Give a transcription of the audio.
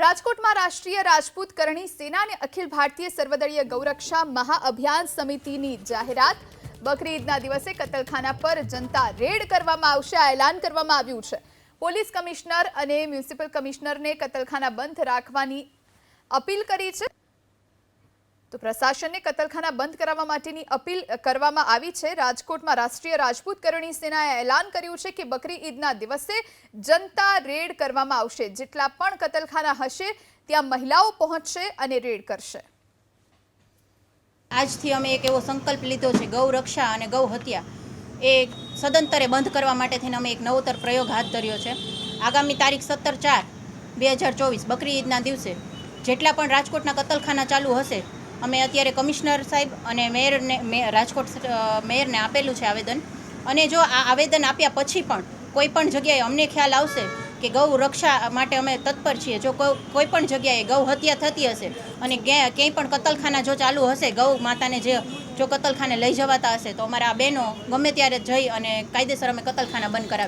રાજકોટમાં રાષ્ટ્રીય રાજપૂત કરણી સેના અને અખિલ ભારતીય સર્વદળીય ગૌરક્ષા મહાઅભિયાન સમિતિની જાહેરાત. બકરી ઈદના દિવસે કતલખાના પર જનતા રેડ કરવામાં આવશે, આ એલાન કરવામાં આવ્યું છે. પોલીસ કમિશનર અને મ્યુનિસિપલ કમિશનરને કતલખાના બંધ રાખવાની અપીલ કરી છે. તો પ્રશાસનને કતલખાના બંધ કરાવવા માટેની અપીલ કરવામાં આવી છે. રાજકોટમાં રાષ્ટ્રીય રાજપૂત કરણી સેનાએ એલાન કર્યું છે કે બકરી ઈદના દિવસે જનતા રેડ કરવામાં આવશે. જેટલા પણ કતલખાના હશે, ત્યાં મહિલાઓ પહોંચશે અને રેડ કરશે. આજથી અમે એક એવો સંકલ્પ લીધો છે, ગૌ રક્ષા અને ગૌ હત્યા. એ સદંતરે બંધ કરવા માટે થઈને અમે એક નવોતર પ્રયોગ હાથ ધર્યો છે. આગામી તારીખ સત્તર ચાર, બે હજાર ચોવીસ, બકરી ઈદના દિવસે જેટલા પણ રાજકોટના કતલખાના ચાલુ હશે અમે અત્યારે કમિશનર સાહેબ અને મેયરને રાજકોટ મેયરને આપેલું છે આવેદન. અને જો આ આવેદન આપ્યા પછી પણ કોઈ પણ જગ્યાએ અમને ખ્યાલ આવશે કે ગૌ રક્ષા માટે અમે તત્પર છીએ. જો કોઈ પણ જગ્યાએ ગૌ હત્યા થતી હશે અને ક્યાંય પણ કતલખાના જો ચાલુ હશે, ગૌ માતાને જે, જો કતલખાને લઈ જવાતા હશે, તો અમારા આ બહેનો ગમે ત્યારે જઈ અને કાયદેસર અમે કતલખાના બંધ કરાવીશું.